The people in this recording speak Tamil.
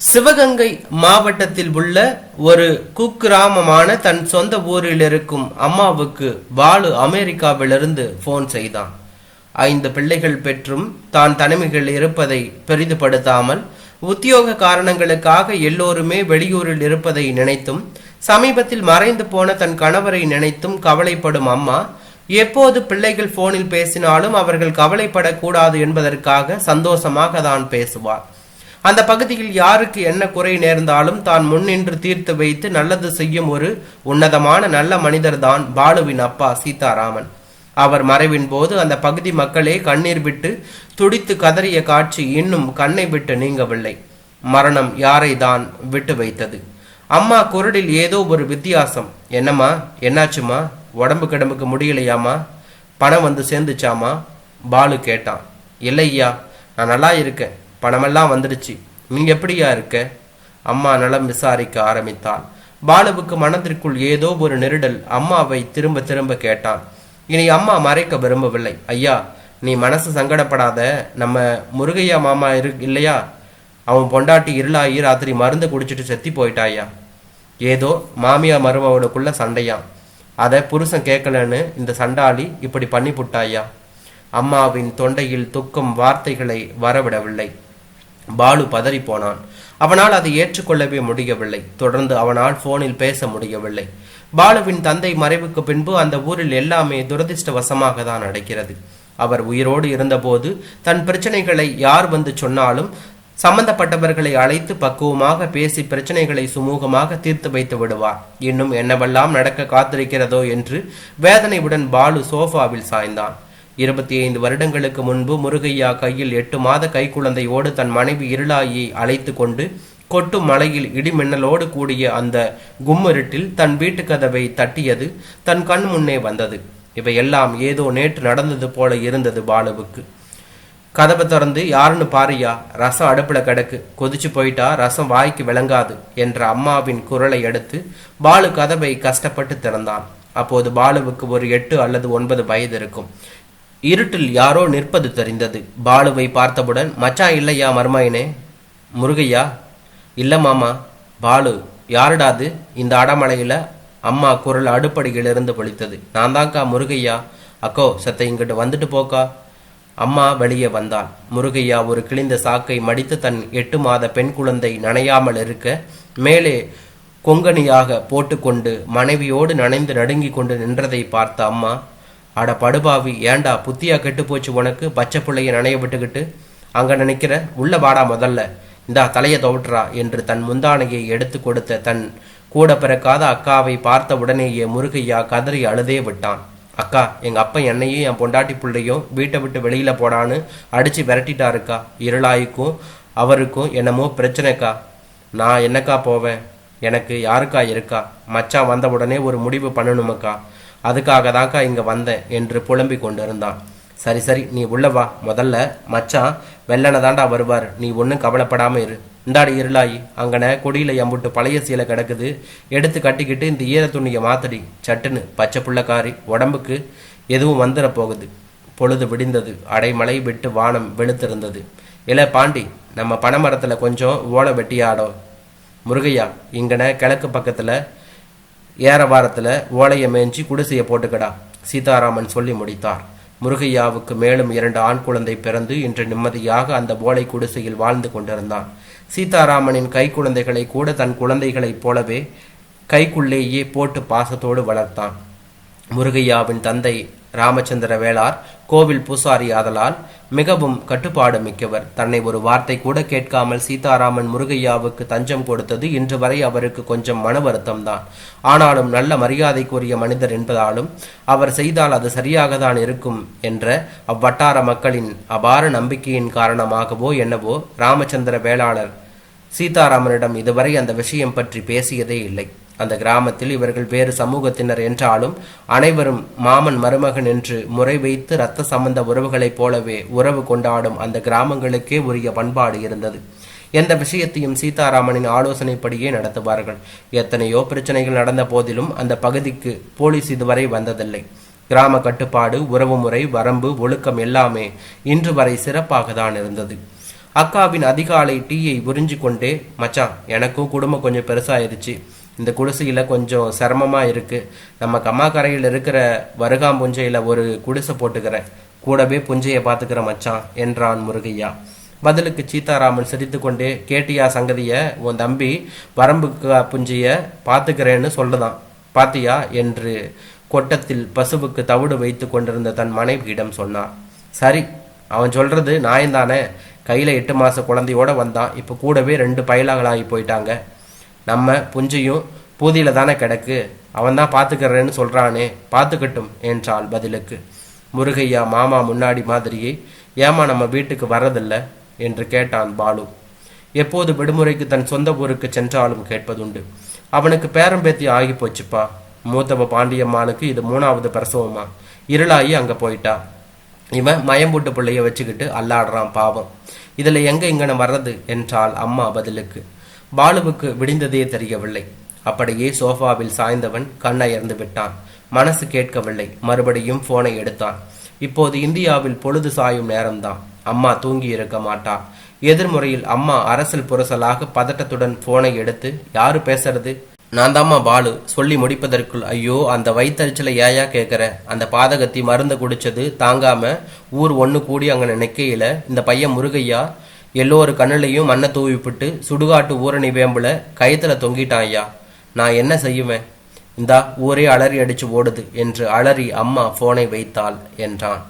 சிவகங்கை மாவட்டத்தில் உள்ள ஒரு குக்கிராமமான தன் சொந்த ஊரில் இருக்கும் அம்மாவுக்கு பாலு அமெரிக்காவிலிருந்து போன் செய்தான். ஐந்து பிள்ளைகள் பெற்றும் தான் தனிமைகள் இருப்பதை பெரிதுபடுத்தாமல் உத்தியோக காரணங்களுக்காக எல்லோருமே வெளியூரில் இருப்பதை நினைத்தும் சமீபத்தில் மறைந்து போன தன் கணவரை நினைத்தும் கவலைப்படும் அம்மா எப்போது பிள்ளைகள் போனில் பேசினாலும் அவர்கள் கவலைப்படக்கூடாது என்பதற்காக சந்தோஷமாக தான் பேசுவார். அந்த பகுதியில் யாருக்கு என்ன குறை நேர்ந்தாலும் தான் முன்னின்று தீர்த்து வைத்து நல்லது செய்யும் ஒரு உன்னதமான நல்ல மனிதர்தான் பாலுவின் அப்பா சீதாராமன். அவர் மறைவின் போது அந்த பகுதி மக்களே கண்ணீர் விட்டு துடித்து கதறிய காட்சி இன்னும் கண்ணை விட்டு நீங்கவில்லை. மரணம் யாரை தான் விட்டு வைத்தது? அம்மா குரலில் ஏதோ ஒரு வித்தியாசம். என்னம்மா? என்னாச்சுமா உடம்பு கிடம்புக்கு முடியலையாமா பணம் வந்து சேர்ந்துச்சாமா பாலு கேட்டான். இல்லையா நான் நல்லா இருக்கேன். பணமெல்லாம் வந்துடுச்சு. நீ எப்படியா இருக்க? அம்மா நலம் விசாரிக்க ஆரம்பித்தாள். பாலுவுக்கு மனதிற்குள் ஏதோ ஒரு நெருடல் அம்மாவை திரும்ப திரும்ப கேட்டான். இனி அம்மா மறைக்க விரும்பவில்லை. ஐயா நீ மனசு சங்கடப்படாத. நம்ம முருகையா மாமா இரு இல்லையா? அவன் பொண்டாட்டி இருளாகி ராத்திரி மருந்து குடிச்சிட்டு செத்தி போயிட்டாயா? ஏதோ மாமியா மருமவனுக்குள்ள சண்டையா அதை புருஷன் கேட்கலன்னு இந்த சண்டாளி இப்படி பண்ணி புட்டாயா அம்மாவின் தொண்டையில் துக்கம் வார்த்தைகளை வரவிடவில்லை. பாலு பதறி போனான் அவனால் அதை ஏற்றுக்கொள்ளவே முடியவில்லை. தொடர்ந்து அவனால் போனில் பேச முடியவில்லை. பாலுவின் தந்தை மறைவுக்கு பின்பு அந்த ஊரில் எல்லாமே துரதிர்ஷ்டவசமாக தான் நடக்கிறது. அவர் உயிரோடு இருந்தபோது தன் பிரச்சனைகளை யார் வந்து சொன்னாலும் சம்பந்தப்பட்டவர்களை அழைத்து பக்குவமாக பேசி பிரச்சனைகளை சுமூகமாக தீர்த்து வைத்து விடுவார். இன்னும் என்னவெல்லாம் நடக்க காத்திருக்கிறதோ என்று வேதனையுடன் பாலு சோஃபாவில் சாய்ந்தான். இருபத்தி ஐந்து வருடங்களுக்கு முன்பு முருகையா கையில் எட்டு மாத கைக்குழந்தையோடு தன் மனைவி இருளாயை அழைத்து கொண்டு கொட்டும் மலையில் இடிமின்னலோடு கூடிய அந்த கும்மிருட்டில் தன் வீட்டு கதவை தட்டியது. தன் கண் முன்னே வந்தது. இவையெல்லாம் ஏதோ நேற்று நடந்தது போல இருந்தது பாலுவுக்கு. கதவை திறந்து யாருன்னு பாரியா? ரசம் அடுப்புல கிடக்கு. கொதிச்சு போயிட்டா ரசம் வாய்க்கு விளங்காது என்ற அம்மாவின் குரலை அடுத்து பாலு கதவை கஷ்டப்பட்டு திறந்தான். அப்போது பாலுவுக்கு ஒரு எட்டு அல்லது ஒன்பது வயது இருக்கும். இருட்டில் யாரோ நிற்பது தெரிந்தது. பாலுவை பார்த்தவுடன் மச்சான் இல்லையா மருமாயினே? முருகையா? இல்ல மாமா. பாலு யாருடாது இந்த அடமலையில. அம்மா குரல் அடுப்படியிலிருந்து பொழித்தது நான் தான்க்கா முருகையா. அக்கோ செத்த இங்கிட்டு வந்துட்டு போக்கா. அம்மா வெளியே வந்தாள் முருகையா ஒரு கிழிந்த சாக்கை மடித்து தன் எட்டு மாத பெண் குழந்தை நனையாமல் இருக்க மேலே கொங்கனியாக போட்டுக்கொண்டு மனைவியோடு நனைந்து நடுங்கிக் கொண்டு நின்றதை பார்த்த அம்மா அட படுபாவி ஏண்டா புத்தியா கெட்டு போச்சு உனக்கு? பச்சை பிள்ளையை நனைய விட்டுக்கிட்டு அங்கே நினைக்கிற உள்ள வாடா முதல்ல. இந்தா தலையை துவட்டுறா என்று தன் முந்தானையை எடுத்து கொடுத்த தன் கூட பிறக்காத அக்காவை பார்த்த உடனேயே முருகையா கதறி அழுதே விட்டான். அக்கா எங்கள் அப்பா என்னையும் என் பொண்டாட்டி பிள்ளையும் வீட்டை விட்டு வெளியில் போடான்னு அடித்து விரட்டிட்டாருக்கா. இருளாய்க்கும் அவருக்கும் என்னமோ பிரச்சனைக்கா. நான் என்னக்கா போவேன்? எனக்கு யாருக்கா இருக்கா? மச்சான் வந்த உடனே ஒரு முடிவு பண்ணணுமக்கா. அதுக்காக தாக்கா இங்கே வந்தேன் என்று புலம்பிக் கொண்டிருந்தான். சரி சரி நீ உள்ள வா. முதல்ல மச்சான் வெள்ளனை தாண்டா வருவார். நீ ஒன்றும் கவலைப்படாமல் இரு. இந்தாடி இருளாயி. அங்கன கொடியில எம்புட்டு பழைய சீலை கிடக்குது. எடுத்து கட்டிக்கிட்டு இந்த ஈர துணியை மாத்தடி. சட்டுன்னு பச்சை புள்ளக்காரி உடம்புக்கு எதுவும் வந்துட போகுது. பொழுது விடிந்தது. அடைமலை விட்டு வானம் வெளுத்திருந்தது. இல பாண்டி நம்ம பனைமரத்தில் கொஞ்சம் ஓலை வெட்டியாடோ. முருகையா இங்கன கிழக்கு பக்கத்தில் ஏற வாரத்தில் ஓலையை மேய்ஞ்சி குடிசையை போட்டுக்கடா சீதாராமன் சொல்லி முடித்தார். முருகையாவுக்கு மேலும் இரண்டு ஆண் குழந்தை பிறந்து இன்று நிம்மதியாக அந்த ஓலை குடிசையில் வாழ்ந்து கொண்டிருந்தான். சீதாராமனின் கை குழந்தைகளை கூட தன் குழந்தைகளைப் போலவே கைக்குள்ளேயே போட்டு பாசத்தோடு வளர்த்தான். முருகையாவின் தந்தை ராமச்சந்திர வேளார் கோவில் பூசாரி ஆதலால் மிகவும் கட்டுப்பாடு மிக்கவர் தன்னை ஒரு வார்த்தை கூட கேட்காமல் சீதாராமன் முருகையாவுக்கு தஞ்சம் கொடுத்தது இன்று வரை அவருக்கு கொஞ்சம் மன வருத்தம்தான். ஆனாலும் நல்ல மரியாதைக்குரிய மனிதர் என்பதாலும் அவர் செய்தால் அது சரியாக தான் இருக்கும் என்ற அவ்வட்டார மக்களின் அபார நம்பிக்கையின் காரணமாகவோ என்னவோ ராமச்சந்திர வேளாளர் சீதாராமனிடம் இதுவரை அந்த விஷயம் பற்றி பேசியதே இல்லை. அந்த கிராமத்தில் இவர்கள் வேறு சமூகத்தினர் என்றாலும் அனைவரும் மாமன் மருமகன் என்று முறை வைத்து இரத்த சம்பந்த உறவுகளைப் போலவே உறவு கொண்டாடும் அந்த கிராமங்களுக்கே உரிய பண்பாடு இருந்தது. எந்த விஷயத்தையும் சீதாராமனின் ஆலோசனைப்படியே நடத்துவார்கள். எத்தனையோ பிரச்சனைகள் நடந்த போதிலும் அந்த பகுதிக்கு போலீஸ் இதுவரை வந்ததில்லை. கிராம கட்டுப்பாடு உறவுமுறை வரம்பு ஒழுக்கம் எல்லாமே இன்று வரை சிறப்பாக தான் இருந்தது. அக்காவின் அதிகாலை டீயை உறிஞ்சு கொண்டே மச்சான் எனக்கும் குடும்பம் கொஞ்சம் பெருசாயிருச்சு. இந்த குடிசையில் கொஞ்சம் சிரமமாக இருக்குது நம்ம கம்மாக்கரையில் இருக்கிற வருகாம்புஞ்சையில் ஒரு குடிசை போட்டுக்கிறேன். கூடவே புஞ்சையை பார்த்துக்கிற மச்சான் என்றான் முருகையா. பதிலுக்கு சீதாராமன் சிரித்துக்கொண்டே கேட்டியா சங்கதிய உன் தம்பி வரம்பு க- புஞ்சைய பார்த்துக்கிறேன்னு சொல்லுதான். பாத்தியா? என்று கொட்டத்தில் பசுவுக்கு தவிடு வைத்து கொண்டிருந்த தன் மனைவியிடம் சொன்னார் சரி அவன் சொல்றது நாயந்தானே கையில எட்டு மாச குழந்தையோட வந்தான். இப்போ கூடவே ரெண்டு பயலாகளாகி போயிட்டாங்க. நம்ம புஞ்சையும் பூதியில தானே கிடக்கு? அவன் தான் பார்த்துக்கிறேன்னு சொல்றானே பார்த்துக்கட்டும் என்றாள் பதிலுக்கு. முருகையா மாமா முன்னாடி மாதிரியே ஏமா நம்ம வீட்டுக்கு வர்றதில்ல? என்று கேட்டான் பாலு. எப்போது விடுமுறைக்கு தன் சொந்த ஊருக்கு சென்றாலும் கேட்பதுண்டு. அவனுக்கு பேரம்பேத்தி ஆகி போச்சுப்பா மூத்தவ பாண்டியம்மாளுக்கு இது மூணாவது பிரசவமா? இருளாகி அங்கே போயிட்டா. இவன் மயம்பூட்டு பிள்ளைய வச்சுக்கிட்டு அல்லாடுறான் பாவம். இதில் எங்கே இங்கன வர்றது? என்றாள் அம்மா பதிலுக்கு. பாலுவுக்கு விடிந்ததே தெரியவில்லை. அப்படியே சோஃபாவில் சாய்ந்தவன் கண்ணயர்ந்து விட்டான். மனசு கேட்கவில்லை. மறுபடியும் போனை எடுத்தான். இப்போது இந்தியாவில் பொழுது சாயும் நேரம்தான். அம்மா தூங்கி இருக்க மாட்டா. எதிர்முறையில் அம்மா அரசல் புரசலாக பதட்டத்துடன் போனை எடுத்து யாரு பேசுறது? நான் தாம்மா பாலு. சொல்லி முடிப்பதற்குள் ஐயோ அந்த வயித்தறிச்சலை ஏயா கேட்குற அந்த பாதகத்தி மருந்து குடிச்சது தாங்காம ஊர் ஒன்று கூடி அங்கே நிற்கையில இந்த பையன் முருகையா? எல்லோரு கண்ணுலையும் மண்ணை தூவிப்பிட்டு சுடுகாட்டு ஊரணி வேம்புல கயத்துல தொங்கிட்டான் ஐயா. நான் என்ன செய்யுவேன் இந்தா ஊரே அலறி அடிச்சு ஓடுது என்று அலறி அம்மா போனை வைத்தாள் என்றான்.